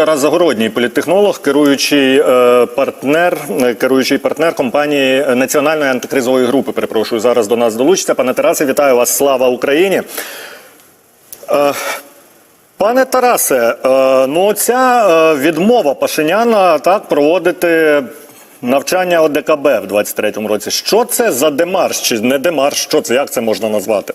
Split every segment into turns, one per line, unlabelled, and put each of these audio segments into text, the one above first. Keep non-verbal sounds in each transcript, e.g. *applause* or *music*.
Тарас Загородній, політтехнолог, керуючий е, партнер, е, керуючий партнер компанії Національної антикризової групи. Перепрошую, зараз до нас долучиться. Пане Тарасе, вітаю вас! Слава Україні! Е, Пане Тарасе, ну ця відмова Пашиняна так проводити навчання ОДКБ в 23-му році. Що це за демарш? Чи не демарш? Що це? Як це можна назвати?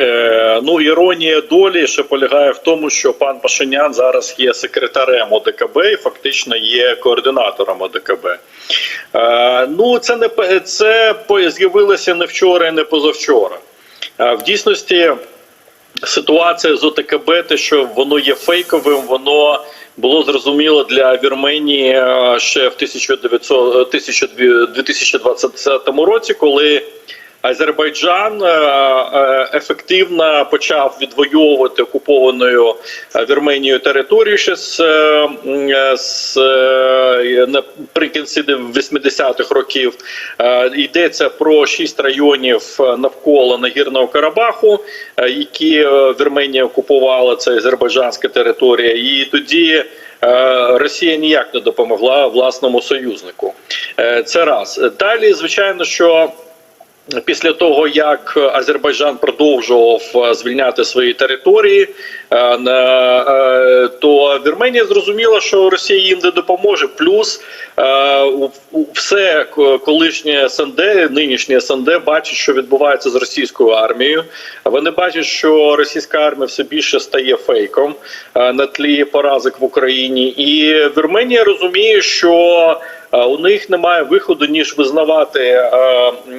Е, ну, іронія долі ще полягає в тому, що пан Пашинян зараз є секретарем ОДКБ і фактично є координатором ОДКБ. Е, ну, це не це з'явилося не вчора і не позавчора. Е, в дійсності ситуація з ОТКБ, те, що воно є фейковим, воно було зрозуміло для Вірменії ще в 1900, 2020 році, коли Азербайджан е, е, ефективно почав відвоювати окупованою е, Вірменією територію ще з, з наприкінці 80-х років. Йдеться про шість районів навколо Нагірного Карабаху, які Вірменія окупувала. Це азербайджанська територія, і тоді. Росія ніяк не допомогла власному союзнику. Це раз далі, звичайно, що Після того, як Азербайджан продовжував е, звільняти свої території, е, е, то Вірменія зрозуміла, що Росія їм не допоможе. Плюс все колишнє СНД, нинішнє СНД бачить, що відбувається з російською армією. Вони бачать, що російська армія все більше стає фейком на тлі поразок в Україні, і Вірменія розуміє, що У них немає виходу ніж визнавати е,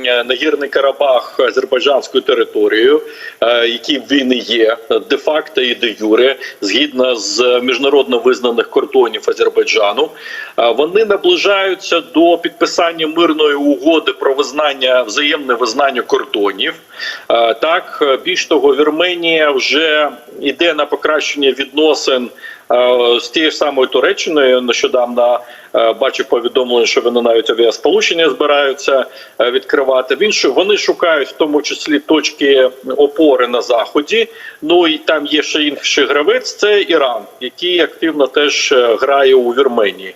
е, нагірний Карабах азербайджанською територією, е, який він і є де факто і де юре, згідно з міжнародно визнаних кордонів Азербайджану. Е, Вони наближаються до підписання мирної угоди про визнання взаємне визнання кордонів. Е, Так е, більш того, Вірменія вже йде на покращення відносин. Е, З тією ж самою Туреччиною нещодавно е, бачив повідомлення, що вони навіть авіасполучення збираються е, відкривати. Він вони шукають в тому числі точки опори на заході. Ну і там є ще інший гравець. Це Іран, який активно теж грає у Вірменії.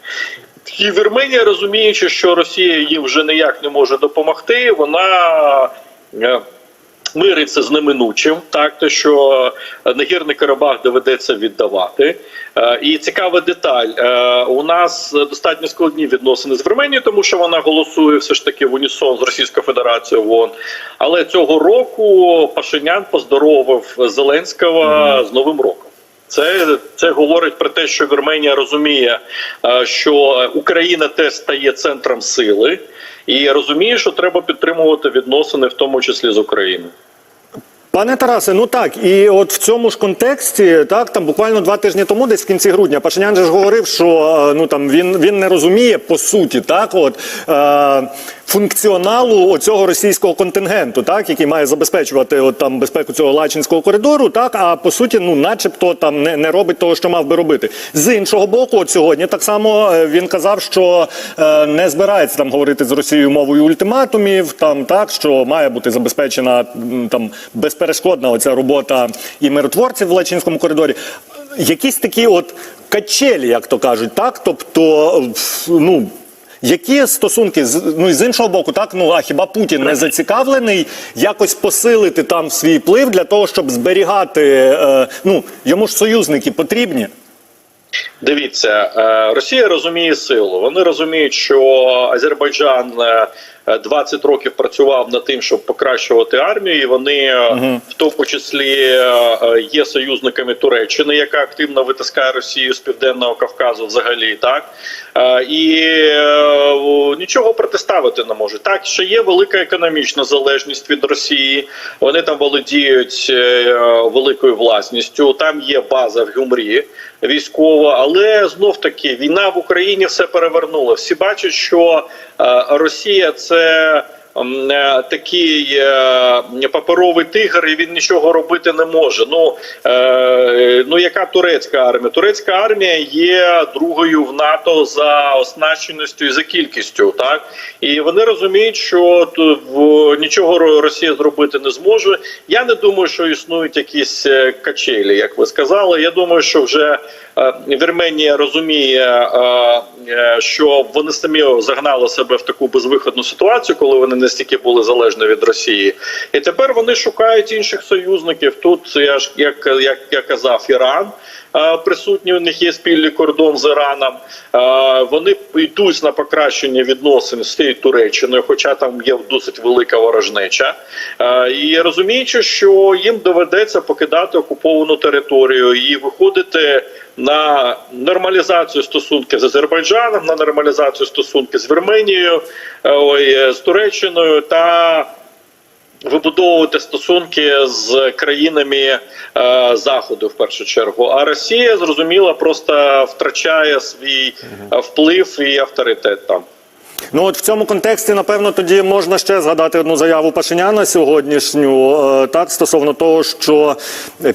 І Вірменія, розуміючи, що Росія їм вже ніяк не може допомогти, вона мириться з неминучим, так те, що нагірний Карабах доведеться віддавати. Е, І цікава деталь: Е, у нас достатньо складні відносини з Вірменією, тому що вона голосує все ж таки в унісон з Російською Федерацією ООН. Але цього року Пашинян поздоровив Зеленського з Новим роком. Це, це говорить про те, що Вірменія розуміє, е, що Україна теж стає центром сили, і розуміє, що треба підтримувати відносини, в тому числі з Україною.
Пане Тарасе, ну так, і от в цьому ж контексті, так там буквально два тижні тому, десь в кінці грудня, Пашинян же ж говорив, що е, ну там він, він не розуміє по суті, так, от е, функціоналу оцього російського контингенту, так, який має забезпечувати от там безпеку цього Лачинського коридору, так, а по суті, ну, начебто там не, не робить того, що мав би робити. З іншого боку, от сьогодні так само е, він казав, що е, не збирається там говорити з Росією мовою ультиматумів, там так, що має бути забезпечена там безперешкодна оця робота і миротворців в Лачинському коридорі. Якісь такі от качелі, як то кажуть, так, тобто, ну. Які стосунки з ну і з іншого боку, так ну а хіба Путін не зацікавлений якось посилити там свій вплив для того, щоб зберігати е, ну йому ж союзники потрібні?
Дивіться, е, Росія розуміє силу. Вони розуміють, що Азербайджан е, 20 років працював над тим, щоб покращувати армію. і Вони е, в тому числі е, є союзниками Туреччини, яка активно витискає Росію з південного Кавказу, взагалі так Е, і е, нічого протиставити не може. Так, ще є велика економічна залежність від Росії. Вони там володіють е, великою власністю. Там є база в Гюмрі військова, але знов таки війна в Україні все перевернула. Всі бачать, що е, Росія це м, е, такий е, паперовий тигр, і він нічого робити не може. Ну, е, ну яка турецька армія? Турецька армія є другою в НАТО за оснащеністю і за кількістю, так і вони розуміють, що в- нічого Росія зробити не зможе. Я не думаю, що існують якісь качелі, як ви сказали. Я думаю, що вже Вірменія розуміє, що вони самі загнали себе в таку безвиходну ситуацію, коли вони настільки були залежні від Росії, і тепер вони шукають інших союзників. Тут я ж як, як я казав, Іран. е, Присутній у них є спільний кордон з Іраном. Е, Вони йдуть на покращення відносин з тією Туреччиною, хоча там є досить велика ворожнеча. Е, І розуміючи, що їм доведеться покидати окуповану територію і виходити на нормалізацію стосунків з Азербайджаном, на нормалізацію стосунків з Вірменією, е, е, з Туреччиною та вибудовувати стосунки з країнами е, заходу в першу чергу. А Росія зрозуміло просто втрачає свій вплив і авторитет там.
Ну от в цьому контексті, напевно, тоді можна ще згадати одну заяву Пашиняна сьогоднішню, е, так стосовно того, що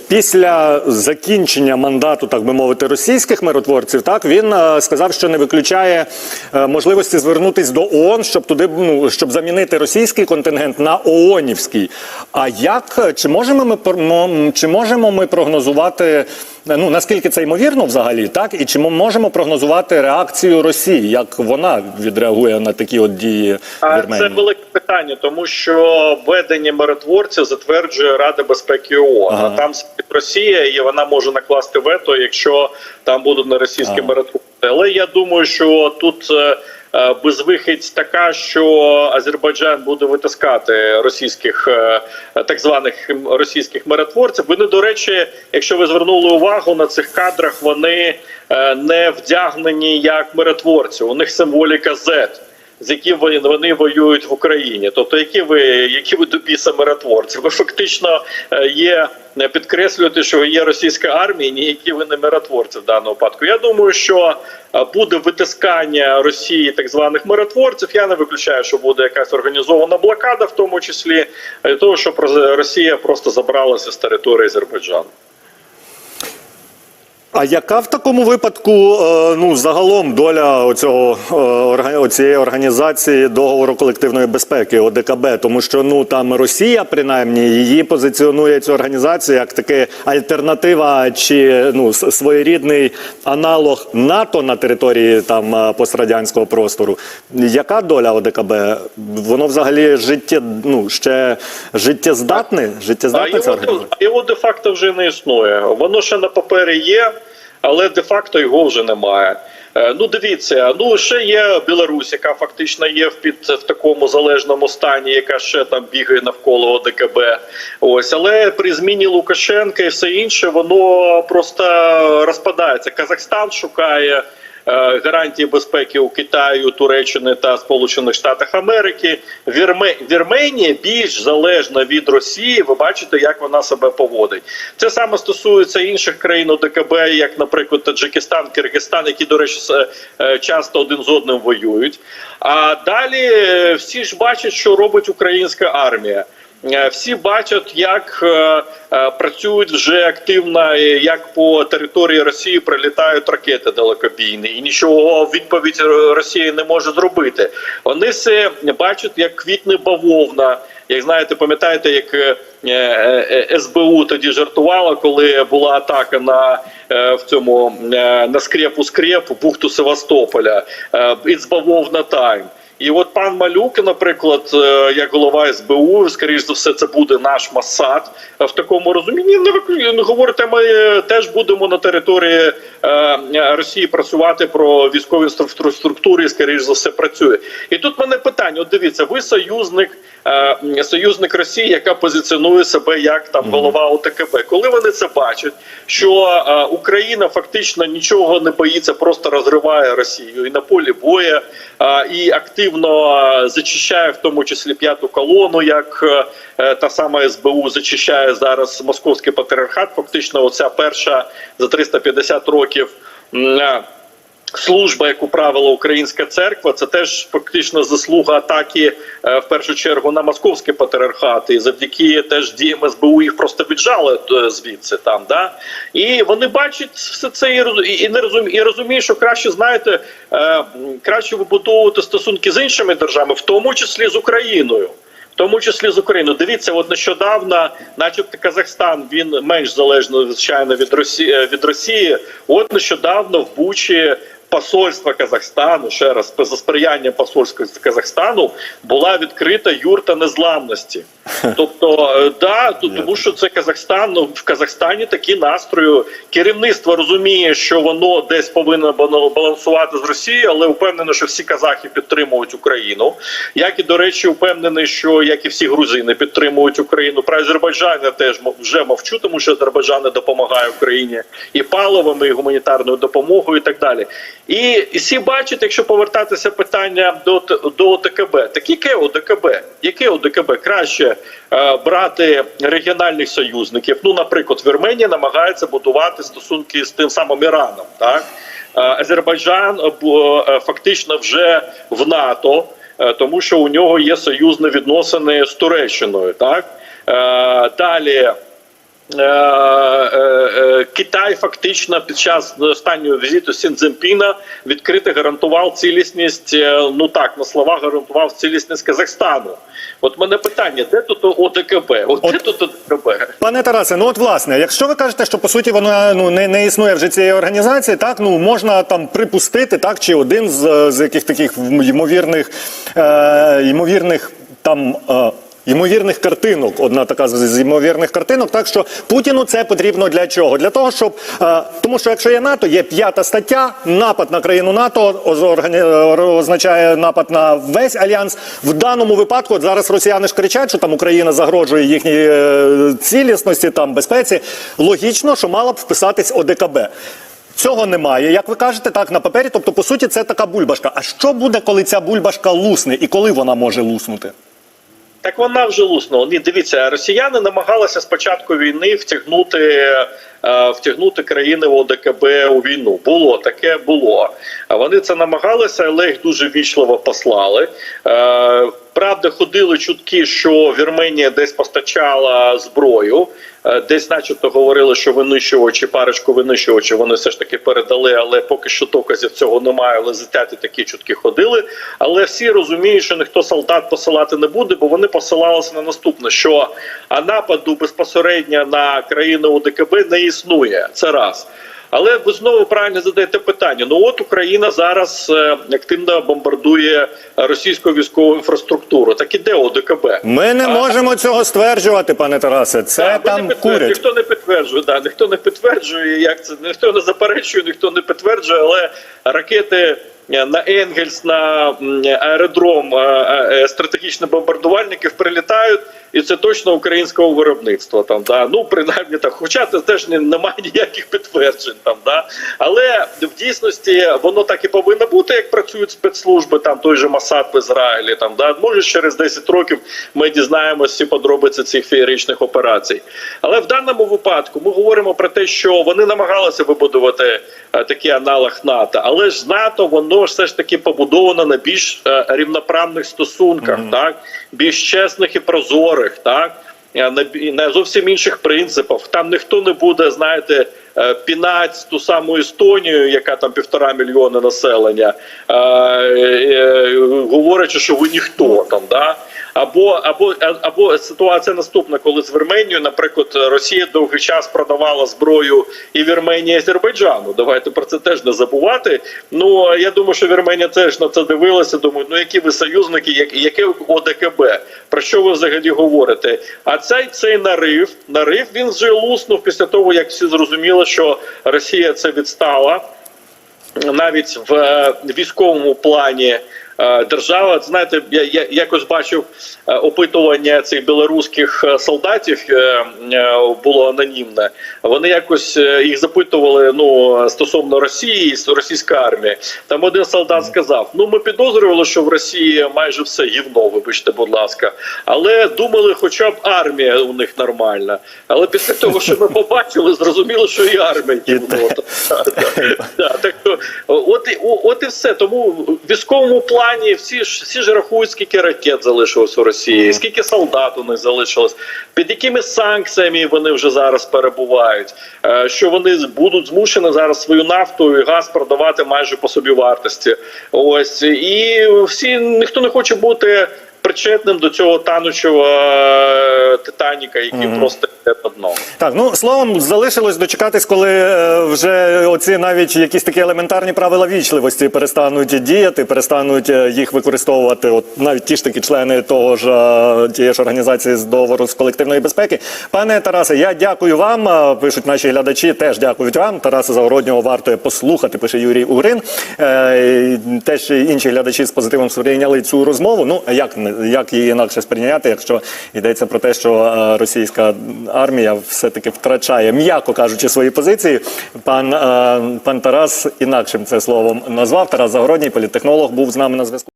після закінчення мандату, так би мовити, російських миротворців, так він е, сказав, що не виключає е, можливості звернутись до ООН, щоб туди ну щоб замінити російський контингент на ООНівський. А як чи можемо ми чи можемо ми прогнозувати? Ну наскільки це ймовірно взагалі, так і чи ми можемо прогнозувати реакцію Росії, як вона відреагує на такі от дії
А
Вірменії?
це велике питання, тому що ведення миротворців затверджує Рада безпеки ООН.
Ага.
А Там Росія, і вона може накласти вето, якщо там будуть не російські
Ага.
миротворці. Але я думаю, що тут е, е, безвихідь така, що Азербайджан буде витискати російських е, так званих російських миротворців. Вони, до речі, якщо ви звернули увагу на цих кадрах, вони е, не вдягнені як миротворці. У них символіка Z з яким вони, вони воюють в Україні. Тобто, які ви які ви до біса миротворці? Ви фактично е, є е, підкреслюєте, що є російська армія, ніякі ви не миротворці в даному випадку. Я думаю, що е, буде витискання Росії так званих миротворців. Я не виключаю, що буде якась організована блокада, в тому числі е, для того, щоб Росія просто забралася з території Азербайджану.
А яка в такому випадку е, ну загалом доля оцього е, оцієї організації договору колективної безпеки ОДКБ? Тому що ну там Росія, принаймні, її позиціонує цю організацію як таке альтернатива чи ну своєрідний аналог НАТО на території там е, пострадянського простору. Яка доля ОДКБ? Воно взагалі життє, ну ще життєздатне?
А
Життєздатна ця
його,
організація?
його де-факто вже не існує. Воно ще на папері є, але де-факто його вже немає. Е, Ну, дивіться, ну ще є Білорусь, яка фактично є в під в такому залежному стані, яка ще там бігає навколо ОДКБ. Ось, але при зміні Лукашенка і все інше, воно просто розпадається. Казахстан шукає. Е, Гарантії безпеки у Китаю, Туреччини та Сполучених Штатах Америки. Вірме... Вірменія більш залежна від Росії. Ви бачите, як вона себе поводить. Це саме стосується інших країн ОДКБ, як, наприклад, Таджикистан, Киргизстан, які, до речі, е, часто один з одним воюють. А далі е, всі ж бачать, що робить українська армія. Е, Всі бачать, як е, е, працюють вже активно, як по території Росії прилітають ракети далекобійні, і нічого відповідь Р- Росія не може зробити. Вони все бачать, як квітне бавовна. Як знаєте, пам'ятаєте, як СБУ тоді жартувала, коли була атака на в цьому на скрепу скрепу бухту Севастополя. Е, It's бавовна time. І от пан Малюк, наприклад, е, як голова СБУ, скоріш за все, це буде наш Масад в такому розумінні. Не виклю- говорите, ми е, теж будемо на території е, Росії працювати про військові структури, і, скоріш за все, працює. І тут мене питання: от дивіться, ви союзник, е, союзник Росії, яка позиціонує себе як там голова ОТКБ. Коли вони це бачать, що е, Україна фактично нічого не боїться, просто розриває Росію і на полі бою, е, і активно е, зачищає, в тому числі п'яту колону, як е, е, та сама СБУ зачищає зараз московський патріархат. Фактично, оця перша за 350 років. Служба, яку правила українська церква, це теж фактично заслуга атаки е, в першу чергу на московський патріархат. І завдяки теж діям СБУ їх просто віджали е, звідси там. Да? І вони бачать все це і, не розуміють, і розуміють, що краще знаєте, е, краще вибудовувати стосунки з іншими державами, в тому числі з Україною. В тому числі з Україною. Дивіться, от нещодавно, начебто, Казахстан він менш залежний, звичайно, від Росії від Росії. От нещодавно в Бучі посольства Казахстану, ще раз за сприянням посольства Казахстану, була відкрита юрта незламності. *laughs* Тобто, е, да, тому що це Казахстан. Ну в Казахстані такі настрої. Керівництво розуміє, що воно десь повинно балансувати з Росією, але впевнено, що всі казахи підтримують Україну. Як і до речі, впевнений, що як і всі грузини підтримують Україну. Про Азербайджан я теж вже мовчу, тому що Азербайджан не допомагає Україні і паливом, і гуманітарною допомогою, і так далі. І, всі бачать, якщо повертатися питання до до ОДКБ, так яке ОДКБ? Яке ОДКБ? Краще е, брати регіональних союзників. Ну, наприклад, Вірменія намагається будувати стосунки з тим самим Іраном. Так Е, Азербайджан е, е, фактично вже в НАТО, е, тому що у нього є союзні відносини з Туреччиною. Так Е, далі. Е, е, е, Китай фактично під час останнього візиту Сін Цзіньпіна відкрито гарантував цілісність. Ну так на словах гарантував цілісність Казахстану. От мене питання: де тут ОДКБ? От, де тут ОДКБ?
Пане Тарасе, ну от власне, якщо ви кажете, що по суті вона ну не, не існує вже цієї організації, так ну можна там припустити, так чи один з, з яких таких ймовірних е, ймовірних там. Е, Ймовірних картинок, одна така з ймовірних картинок, так що Путіну це потрібно для чого? Для того, щоб е, тому, що якщо є НАТО, є п'ята стаття, напад на країну НАТО е, означає напад на весь альянс. В даному випадку зараз росіяни ж кричать, що там Україна загрожує їхній е, цілісності, там безпеці. Логічно, що мала б вписатись ОДКБ. Цього немає, як ви кажете, так на папері. Тобто, по суті, це така бульбашка. А що буде, коли ця бульбашка лусне, і коли вона може луснути?
Так вона вже луснула. Ні, дивіться, росіяни намагалися з початку війни втягнути, втягнути країни в ОДКБ у війну. Було таке було. А вони це намагалися, але їх дуже вічливо послали. Е, Правда, ходили чутки, що Вірменія десь постачала зброю. Е, Десь, начебто, говорили, що винищувачі, парочку винищувачів вони все ж таки передали, але поки що доказів цього немає. Але зетяти такі чутки ходили. Але всі розуміють, що ніхто солдат посилати не буде, бо вони посилалися на наступне: що а нападу безпосередньо на країну ОДКБ не існує. Це раз. Але ви знову правильно задаєте питання. Ну от Україна зараз е, активно бомбардує російську військову інфраструктуру. Так і де ОДКБ?
Ми не
А-
можемо цього стверджувати, пане Тарасе. Це
та,
там
не
курять.
Ніхто не підтверджує, да, ніхто не підтверджує, як це ніхто не заперечує, ніхто не підтверджує, але ракети. Е, На Енгельс, на аеродром е, е, стратегічних бомбардувальників прилітають, і це точно українського виробництва. Там да ну принаймні так, хоча це теж немає ніяких підтверджень там, да але в дійсності воно так і повинно бути, як працюють спецслужби, там той же Масад в Ізраїлі. Там да може через 10 років ми дізнаємося всі подробиці цих феєричних операцій. Але в даному випадку ми говоримо про те, що вони намагалися вибудувати такий аналог НАТО, але ж НАТО воно ж все ж таки побудовано на більш е, рівноправних стосунках, так більш чесних і прозорих, так. Е, на, на зовсім інших принципах. Там ніхто не буде, знаєте, е, пінати ту саму Естонію, яка там півтора мільйона населення, е, е, говорячи, що ви ніхто там, да. Або, або, або ситуація наступна, коли з Вірменією, наприклад, Росія довгий час продавала зброю і Вірменії, і Азербайджану. Давайте про це теж не забувати. Ну я думаю, що Вірменія теж на це дивилася. Думаю, ну які ви союзники, як- яке ОДКБ? Про що ви взагалі говорите? А цей цей нарив, нарив він вже луснув після того, як всі зрозуміли, що Росія це відстала навіть в е, військовому плані. Е, Держава, знаєте, я, я якось бачив е, опитування цих білоруських е, солдатів було анонімне. Вони якось їх запитували ну стосовно Росії російської армії. Там один солдат сказав: Ну, ми підозрювали, що в Росії майже все гівно, вибачте, будь ласка, але думали, хоча б армія у них нормальна. Але після *laughs* того, що ми побачили, зрозуміло, що і армія гівно. *laughs* Так, що от, і- все. Тому військовому плані всі ж всі ж рахують, скільки ракет залишилось у Росії, скільки солдат у них залишилось, під якими санкціями вони вже зараз перебувають. е, Що вони будуть змушені зараз свою нафту і газ продавати майже по собі вартості. Ось і всі ніхто не хоче бути. Причетним до цього танучого е, Титаніка, який просто по дну.
Так, ну словом, залишилось дочекатись, коли е, вже оці навіть якісь такі елементарні правила вічливості перестануть діяти, перестануть е, їх використовувати. От навіть ті ж такі члени того ж е, тієї ж організації з договору з колективної безпеки. Пане Тарасе, я дякую вам. Пишуть наші глядачі, теж дякують вам. Тараса Загороднього варто послухати. Пише Юрій Угрин. Е, і Теж інші глядачі з позитивом сприйняли цю розмову. Ну як не як її інакше сприйняти, якщо йдеться про те, що російська армія все-таки втрачає, м'яко кажучи, свої позиції. Пан, е, пан Тарас інакшим це словом назвав. Тарас Загородній, політтехнолог, був з нами на зв'язку.